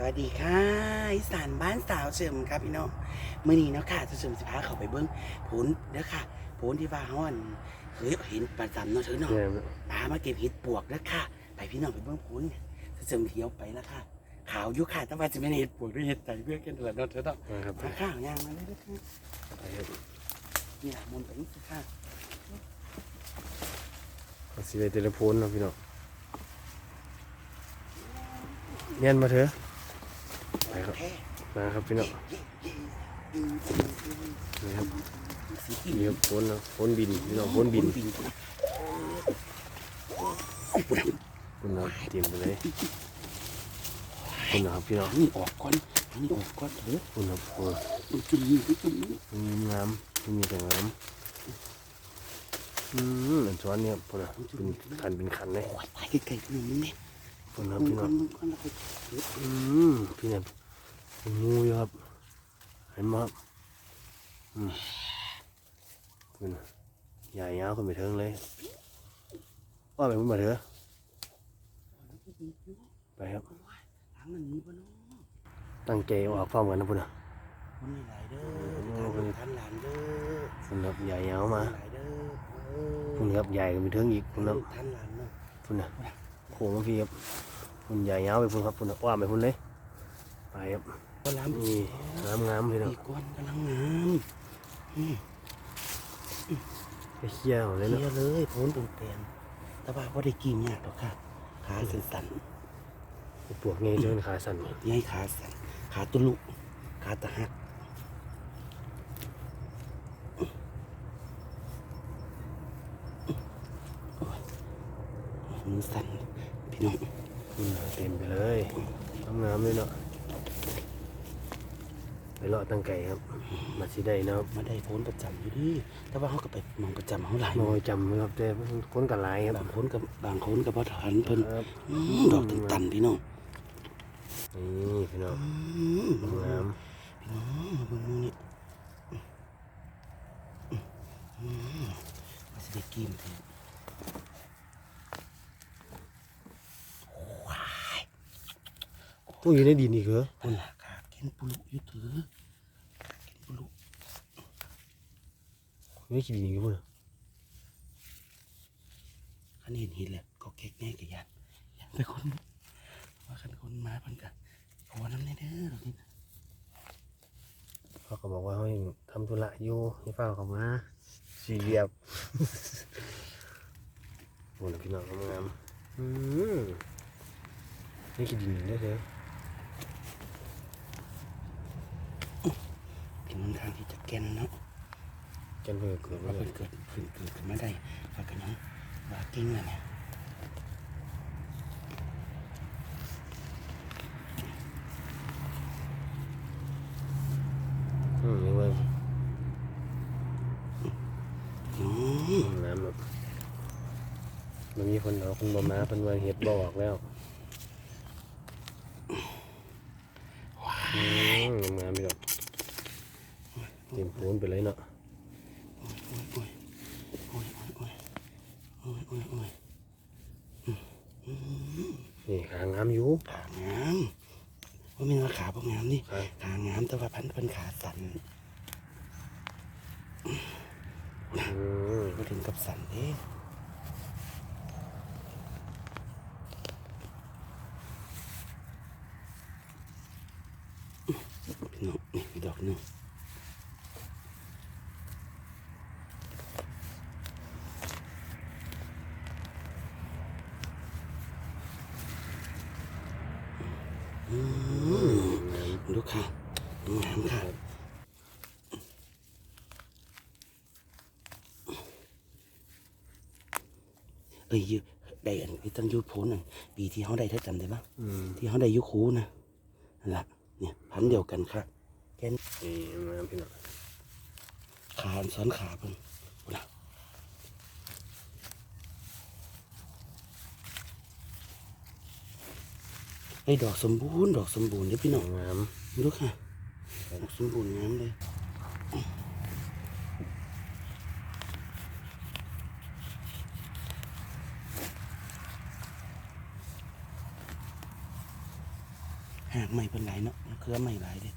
สวัสดีค่ะอีสานบ้านสาวเฉิมครับพี่น้องมื่อนี้เนาะค่ะจะเฉิมสิพาเขาไปเบิ้งผลเด้อค่ะผลที่ว่าฮ้อนเคยเห็นประจำเนาะเธอเนาะเนี่ยพามาเก็บเห็ดปวกเด้อค่ะ ไปพี่น้องไปเบิ้งผลจะเฉิมเที่ยวไปแล้วค่ะขาวอยู่ค่ะแต่ว่าจะไม่เห็ดปวกหรือเห็ดใจเพื่อกันตลอดเนาะเธอเนาะนะครับมาข้าวยางมาเลยเด้อค่ะไปครับเนี่ยมนต์ไปนี่สิค่ะเอาสิไปเทเลโฟนเนาะพี่น้องเนียนมาเถอะ ไปครับแท้มาครับพี่น้องนี่ครับสีกินนี่ครับโฟนเนาะโฟนบินพี่น้องโฟนบินบินคุณเอาเตรียมไปเลยคุณนะครับพี่น้องนี่ออกก่อนนี่ออกก่อนเถอะคุณครับโอ้ยจุ่มนี่จุ่มนี่มันมีน้ำมันมีแต่น้ำอืมอันช้อนเนี่ยพอนะเป็นขันเป็นขันเลยโอ้ยไปไกลๆนี่มึงเนี่ยคุณครับมึงพี่ก่น้ออนงมึงก่อนแล้วไปเฮ็ดอืมพี่เนี่ยเป็น งูอยู่ครับ เห็นไหมครับอืมคุณใหญ่ยาวขึ้นไปเทิงเลยว่าไปพุ่นมาเถอะไปครับทางมันมีบ่เนาะตั้งใจออกพร้อมกันนะพุ่นนะคนหลายเด้อโอ้ทางท่านหลานเด้อพุ่นครับใหญ่ยาวมาหลายเด้อเออพุ่นครับใหญ่ขึ้นไปเทิงอีกพุ่นครับท่านหลานเนาะพุ่นนะโค้งมาพี่ครับพุ่นใหญ่ยาวไปพุ่นครับพุ่นนะว่าไปพุ่นเลย ไปครับก็ล้ำนี่งามงามๆเลยเนาะอีกก้อนกำลังงามไปเขี้ยวเลยเลีเนาะยเลยโพ้นตรงเตียงแต่ว่าบ่ได้กินยากหรอกค่ะ ขาสั่นปวกไงเดินขาสั่นๆนี่ให้ขาสั่นขาตุลุขาตะหักโอ้ยมันสั่นพี่น้องพุ่นน่ะเต็มไปเลยงามงามๆเลยเนาะ ไปเลาะตั้งไก่ครับ มาสิได้นะครับมาได้พ้นประจำอยู่ดิแต่ว่าเขาก็ไปมองประจำเขาหลายมอยจำไว้ครับแต่คนกันหลายครับบางคนกับบางคนกับพ่อถอนเพิ่นครับอืมดอกตันๆพี่น้องนี่พี่น้องอืมงามพี่น้องมาเบิ่งนี่อืมมาสิได้กินเถอะว้าย ต้องอยู่ในดินอีกเหรอนั่นล่ะขากินปุลุอยู่เถอะขากินปุลุไม่ขี้ดินอีกพุ่นน่ะคันเห็นเห็นแหละก็แก๊กแง่กับยันยันแต่คนว่าคันคนมาเพิ่นกันพอน้ำในเด้อดอกนี่นะเขาก็บอกว่าเขายังทำธุระอยู่ให้เฝ้าเขามาสี่เหลียบโอ้นะพี่น้องงามๆอืมนี่ขี้ดินได้เลย เป็นหนทางที่จะ แก่นเนาะกันเพื่อเกิดว่ามาเลเพิ่ยนเกิดขึ้นเกิดขึ้นมาได้ว่ากันยังว่าเก่งน่ะเนี่ยอืมนี่เว่าอืมน้ำแบบมันมีคนเอาคนบ่มาเป็นว่าเห็ดบออกแล้วอืมงามๆไปดอกเต็มปูน ไปเลยเนาะโอ้ยโอ้ยโอ้ยโอ้ยโอ้ยนี่หางามอยู่ขางามว่ามีว่าขาพวกงามนี่ครับขางามแต่ว่าพันเพิ่นขาสั่นอืมก็ถึงกับสั่นเด้พี่น้องนี่อีกดอกหนึงอืมดูค่ะงามค่ะ เอ้ยอยู่ได้อันที่ตั้งอยูโพนนั่นปีที่เขาได้ถ้าจำได้ปะอืมที่เขาได้อยุคูนะนั่นละเนี่ยพันธุ์เดียวกันค่ะแกนนี่งามพี่น้องขาอันซ้อนขาเพิ่นพุ่นน่ะไอ้ยดอกสมบูรณ์ดอกสมบูรณ์เด้อพี่น้องงามดูค่ะดอกสมบูรณ์งามเลย หากไม่เป็นไรเนาะเครือไม่หลายเด้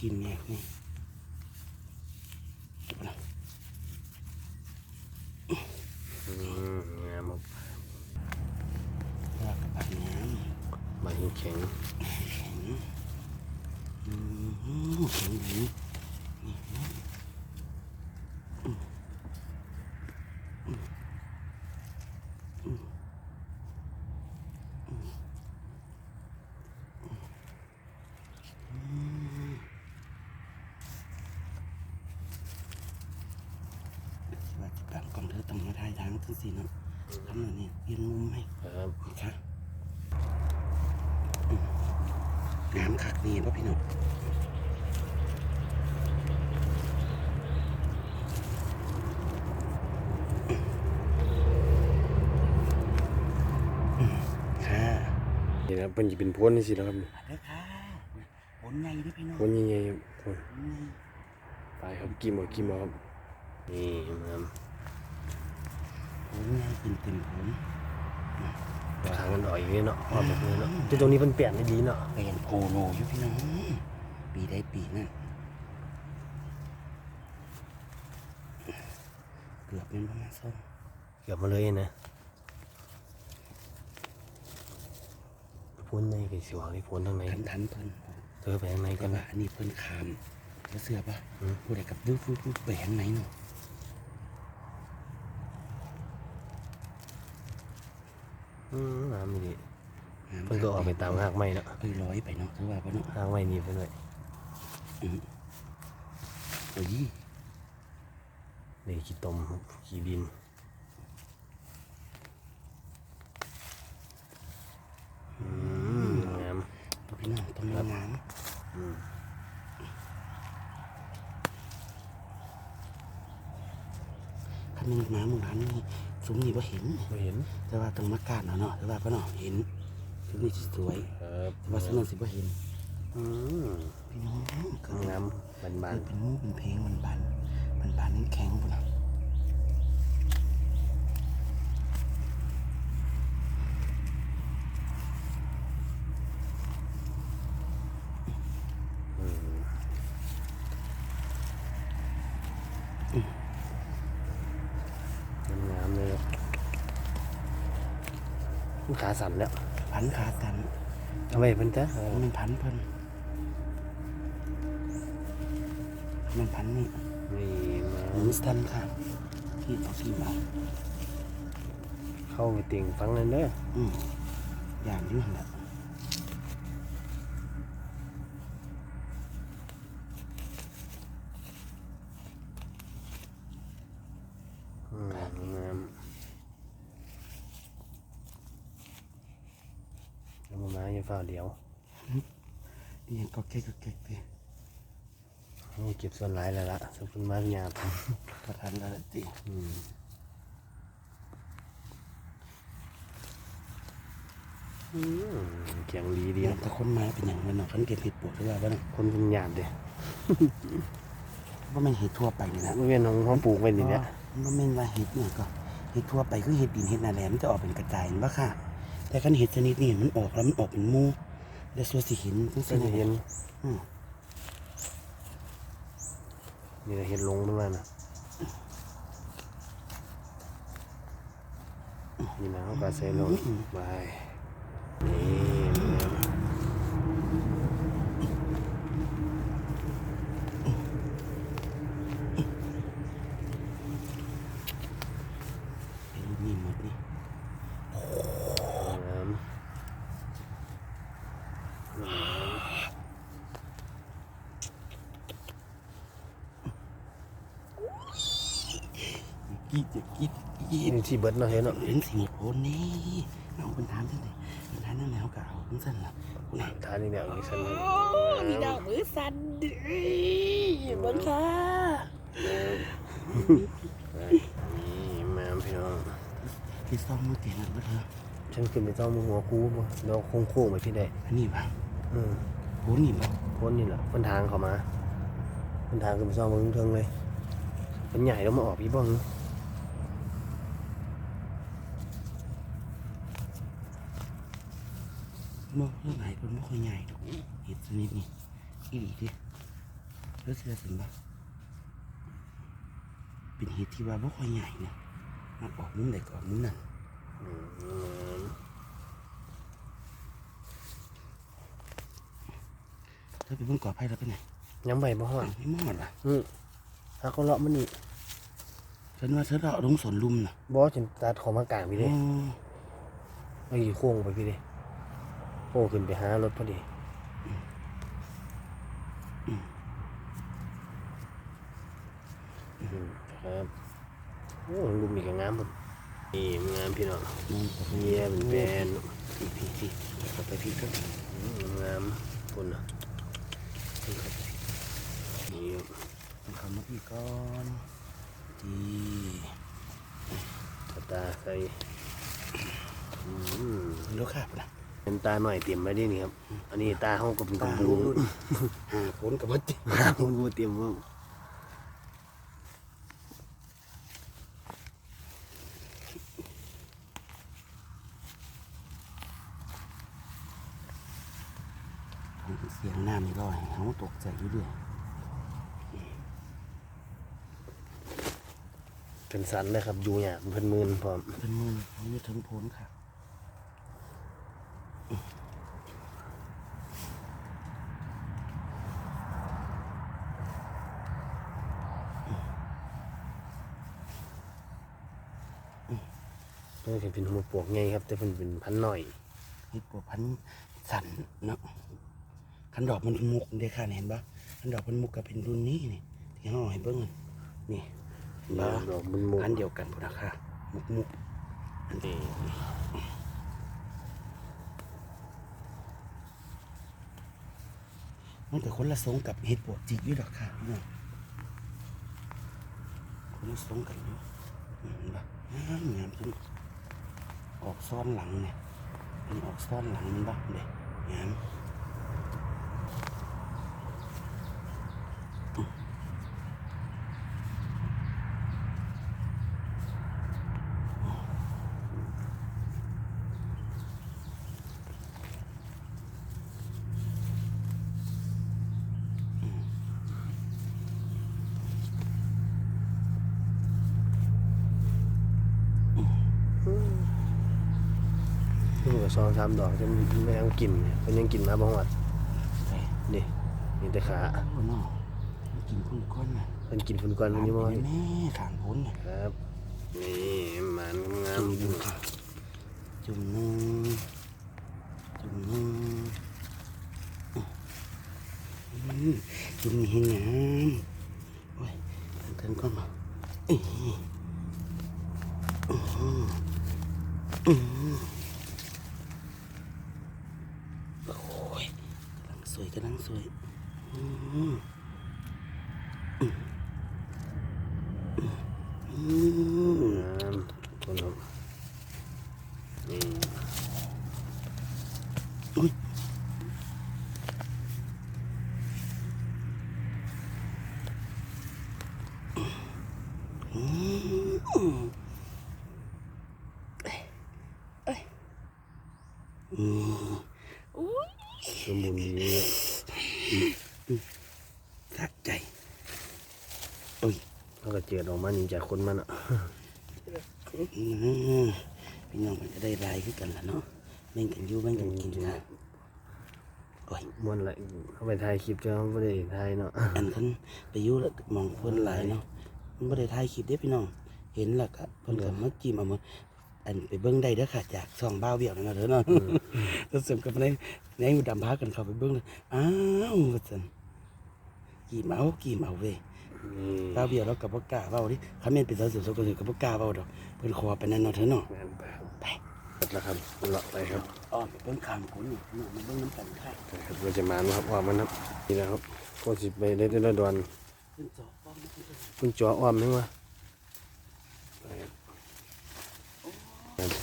กินแงกนี่เอาไปนะอืมงามครับลากกระปัดน้ใบแข็งำแข็งอืมแข็งดีนี่นะอืมอืมอืมอืมอืมว่าจะปัดก่อนเธอต้องมา ทายทางทั้งสี่เนาะทำหน่อยเนี่ยเรียนมุมให้ครับค่ะอืมน้ำคักนี่ป่ะพี่หนุ่มอืมค่ะนี่นะเป็นจะเป็นพ้นนี่สินะครับมาเด้อค่ะผลไงเด้วยพี่น้องพ้นยังไงครับพ้นผลไงไปครับกินบ่กินบ่ครับนี่งาม ผลไงเต็มเต็มผลทางมันอ่อยอย่างนี้เนาะออกแบบนี้เนาะแต่ตรงนี้มันเปลี่ยนได้ดีเนาะเปลี่ยนโพโลอยู่พี่น้องปีได้ปีนั่นเกือบเป็นประมาณส้มเกือบมาเลยนะพ้นในกับสิวางที่พ้นทางในทันทันเพิ่นเธอไปทางในก็กันว่านะอันนี้เพิ่นคามแล้วเสื้อปะอืมผู้ใดกับวูบวูบวูบไปทางไหนเนาะ อืมน้ำนี่น้ำเพิ่นก็ออกไปตามหากไม้เนาะเอ้ยร้อยไปเนาะถือว่าปะเนาะหากไม้นี่เพิ่นไว้โอ้ยนี่ขี้ตมขี้ดินอืมงามตัวพี่น้องต้องมีน้อืมำคันมีน้ำหมู่ร้านนี่ ซุ้มนี่ว่าเห็น ไม่เห็นแต่ว่าตรงมักกาดเนาะเนาะถือว่าปะเนาะเห็นซุ้มนี่สิสวยครับแต่ว่าซุ้มนั้นสิบ่เห็นอืมพี่น้องเกิดงามบานบานเกิดเป็นหมูเป็นเพลงมันบานมันบานนั่นแข็งปุ่นนะ ๆอืมงามๆเลยครับ ขาสั่นแล้วพันขากันเอาไว้เพิ่นจ้ะมันพันเพิ่นมันพันนี่นี่มาหมูสตันค่ะที่ต่อที่มาเข้าไปเตียงฟังนั่นเด้ออืมอย่างอยุ่งแหละอืมงามแล้วมามาอย่า ฝ้าวเดียวนี่ยังก็เก๊กก็เก๊กดิโอ้เก็บส่วนหลายแล้วละสมบูรณ์มากหยาบกระทันแล้วล่ะติอืมอืมเกียงดีดีเดี๋ยวแต่คนมาเป็นอย่างมันเนาะขันเก็บเห็ดปวดหรือว่าบ้างคนเป็นหยาบเด้ว่ามันเห็ดทั่วไปนี่นะไม่เป็นของเขาปลูกไว้นี่เนี่ยว่าแม่นว่าเห็ดเนี่ยก็เห็ดทั่วไปคือเห็ดดินเห็ดนาแหลมมันจะออกเป็นกระจายเห็นปะค่ะ แต่ขันเห็ดชนิดนี้มันออกแล้วมันออกเป็นหมูแล้วส่วนสิเห็นทั้งก็สิ้นจะเห็นอืมนี่ก็เห็นลงด้วยมันนะนี่นะเขาก็ใส่ลงไปนี่ เป็นนี่หมดนี่ น้ำ กีดจะกีดกีดนี่ที่เบิดเนาะเห็นเนาะเห็นสีหมดโพนนี่เอาเป็นทานที่ไหนเป็นทานนั่นแล้วก็เอาทั้งสั้นละคุณทานนี่เนี่ยนี่ฉันเลยมีดอกมือสั่นดิบิ้งค่ะนี่แมาพี่น้องที่ซ่อมมือเตียงนั่นก็เถอะฉันขึ้นไปต้องมือหัวคูบ่เราโค้งๆไปที่ใดอันนี้ป่ะอืมโพนนี่ป่ะพ้นนี่แหละพ้นทางเข้ามาพ้นทางขึ้นไปซ่อมมือเทิงเลยมันใหญ่แล้วมาออกพี่บ้าง มองเรื่องไหนเป็นไม่ค่อยใหญ่ดอกเห็ดชนิดนี้อีหลีดิแล้วเชื่อสินบ่เป็นเห็ดที่ว่าไม่ค่อยใหญ่นะมันออกมุมไหนก็ออกมุมนั้นอืมเธอไปเบิ่งกอไผ่แล้วไปไหนยังใบบ่ฮอดอ้าวไม่มอดว่ะอืมถ้าเขาเลาะมันนี่ฉันว่าเธอเราลงสวนลุมน่ะบ่ฉันตัดของมากลางพี่เด้โอ้เอาอีกโค้งไปพี่เด้ โค้งขึ้นไปหารถพอดีอืมครับโอ้ลุมนี่ก็งามหมดนี่งามพี่น้องมองกับเยี่ยเป็นแปลนพี่พี่พี่เข้าไปพี่ก็อืมงามคนน่ะเพิ่งเข้าไปพี่นี่ครับเพิ่งเข้ามาพี่ก่อนดีเอาตาใส่อืมแล้วค่ะปะ เป็นตาหน่อยเตรียมไว้ดินี่ครับ อันนี้ตาห้องกับเป็นตากระลูบุกรุ่นหาผลกับวัดห้าคนกูเตรียมไว้เสียงน้ำนี่ก็ให้เขาตกใจอยู่ด้วยเป็นสันเลยครับอยู่เนี่ยเพิ่นมืนพร้อมเป็นมือเขาอยู่ถึงพ้นค่ะ เพิ่นเป็นหัวปวกไงครับ แต่เพิ่นเป็นพันหน่อยเฮ็ดปวกพันสันเนาะขันดอกมันมุกเด้ค่ะเห็นปะขันดอกมันมุกกับเป็นรุ่นนี้นี่ที่เขาเอาให้เบิ้งนี่เห็นดปะอกมันมุกอันเดียวกันพุ่นนะค่ะมุกมุกอันนี้มันแต่คนละทรงกับเห็ดปวกจิกอยู่ดอกค่ะพี่น้องคนละทรงกันอยู่อืมเห็นปะงามงามขึ้น ออกซ้อนหลังเนี่ยมันออกซ้อนหลังมันปะเด็กงามเพิ่น สองสามดอกจะไม่ยังกินเพิ่นยังกินมาบ่ฮอดไปนี่นี่แต่ขาโอ้โหมันกินคุณก้อนน่ะเพิ่นกินเพิ่นก่อนเพิ่นยังบ่ฮอดแม่ขางพ้นน่ะครับนี่มันงาจุ่มมหนึ่งค่ะจุ่มหนึ่งจุ่มหนึ่งอืมจุ่มนี่งามโอ้ยเติมๆก่อนมาอื้อหืออื้อหืออื้อหือโอ้ยกำลังสวยกำลังสวยอื้อหืออื้อหือ งามคนครับนี่ อุ้ย อืม สมบูรณ์ดีครับสะใจโอ้ยแล้วก็เจิดออกมานี่จากคนมันอะอืมพี่น้องมันจะได้ลายขึ้นกันละเนาะแม่งกันอยู่แม่งกันกินนะโอ้ยม่วนละเข้าไปถ่ายคลิปจะไม่ได้ถ่ายเนาะอันเพิ่นไปอยู่แล้วมองเพิ่นหลายเนาะ มันบ่ได้ถ่ายคลิปเด้พี่น้อง เห็นแล้วก็เพิ่นก็มาจิ้มเอามาอันไปเบิ่งได้เด้อค่ะจากช่องบ้าวเบี้ยวนั่นน่ะเด้อเนาะแล้วเสริมกับในในหูดำพากันเข้าไปเบิ่งเลยอ้าวว่าซั่นกี่เมากี่เมาเว้ยนี่บ้าวเบี้ยวแล้วก็บ่กล้าเว้าดิคันแม่นเป็นสาวเสริมสวยก็สิก็บ่กล้าเว้าดอกเพิ่นขอไปนั่นเนาะเถอะเนาะงานไปครับไปหมดแล้วครับเลาะไปครับอ้อมไปเบิ่งข้างคนนี่เนาะมาเบิ่งน้ำกันค่ะไปครับเราจะมานะครับว่ามันครับนี่นะครับก็สิไปได้ได้ดอนเพิ่นจอป้อมเพิ่นจะคุณจัวอ้อมนึงวะไปครับ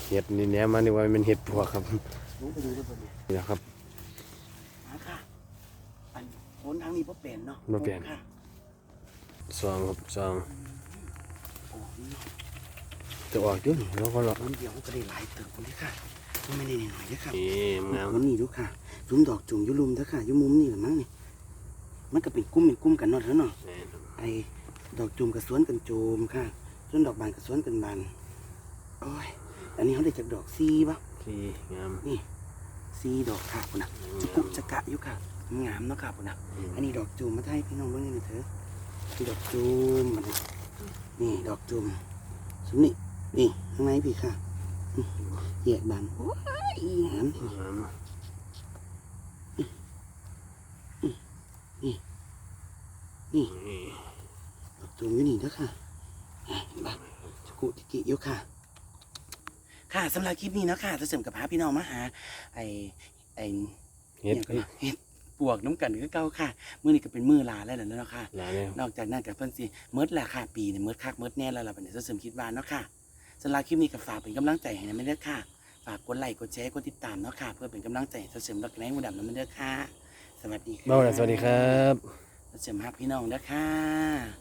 เห็ดนี่แหนมมานี่ว่ามันเห็ดปวกครับรู้ไปดูด้วยเพิ่นนี่นี่นะครับมาค่ะอันโคนทางนี้บ่เปลี่ยนเนาะบ่เปลี่ยนค่ะซองครับซองโอ้ยเนาะจะออกอยุ่นแล้วก็เลาะคนเดียวก็ได้หลายตึกคนนี้ค่ะก็ไม่ได้หน่อยๆเด้อค่ะเอ๊งามวันนี้ดูค่ะซุ้มดอกจุ่มอยุลุมเด้อค่ะอยุมุมนี่แหละมั้งนี่มันก็เป็นกุ้มเป็นกุ้มกันเนาะเถอะเนาะแม่นไอ้ ดอกจุ่มกับสวนกันโจมค่ะส่วนดอกบานกับสวนกันบานโอ้ยอันนี้เขาได้จากดอกซีปะที่งามนี่ซีดอกค่ะคุณนะจะกุกจะกะอยู่ค่ะงามเนาะค่ะคุณนะอันนี้ดอกจุ่มมาให้พี่น้องเบิ่งนี่เถอะนี่ดอกจุ่มมาเลยนี่ดอกจุ่มสมนี่นี่ข้างในพี่ค่ะอืมแยกบานโอ้ยงามงามนี่นี่ ดอกจุ่มอยู่นี่เด้อค่ะอะเห็นปะจะกุจิกิอยู่ค่ะ ค่ะสำหรับคลิปนี้เนาะค่ะจะเสริมกับพาพี่น้องมาหา ไอไอเฮ็ดนี่ยก็เฮ็ดปวกน้ำกันคือเก่าค่ะมื้อนี้ก็เป็นมื้อลาแล้วล่ะเนาะค่ะ หลายแล้ว นอกจากนั้นกับเพิ่นสิเมิดแหละค่ะ ปีนี่เมิดคักเมิดแน่แล้วล่ะบัดนี้จะเสริมคิดว่าเนาะค่ะสำหรับคลิปนี้ก็ฝากเป็นกำลังใจให้นะแม่เด้อค่ะ ฝากกดไลค์กดแชร์กดติดตามเนาะค่ะ เพื่อเป็นกำลังใจให้เสริมรักแรงหูดำนะแม่เด้อค่ะ สวัสดีค่ะเบ้าหน่อยสวัสดีครับ เสริมฮักพี่น้องเด้อค่ะ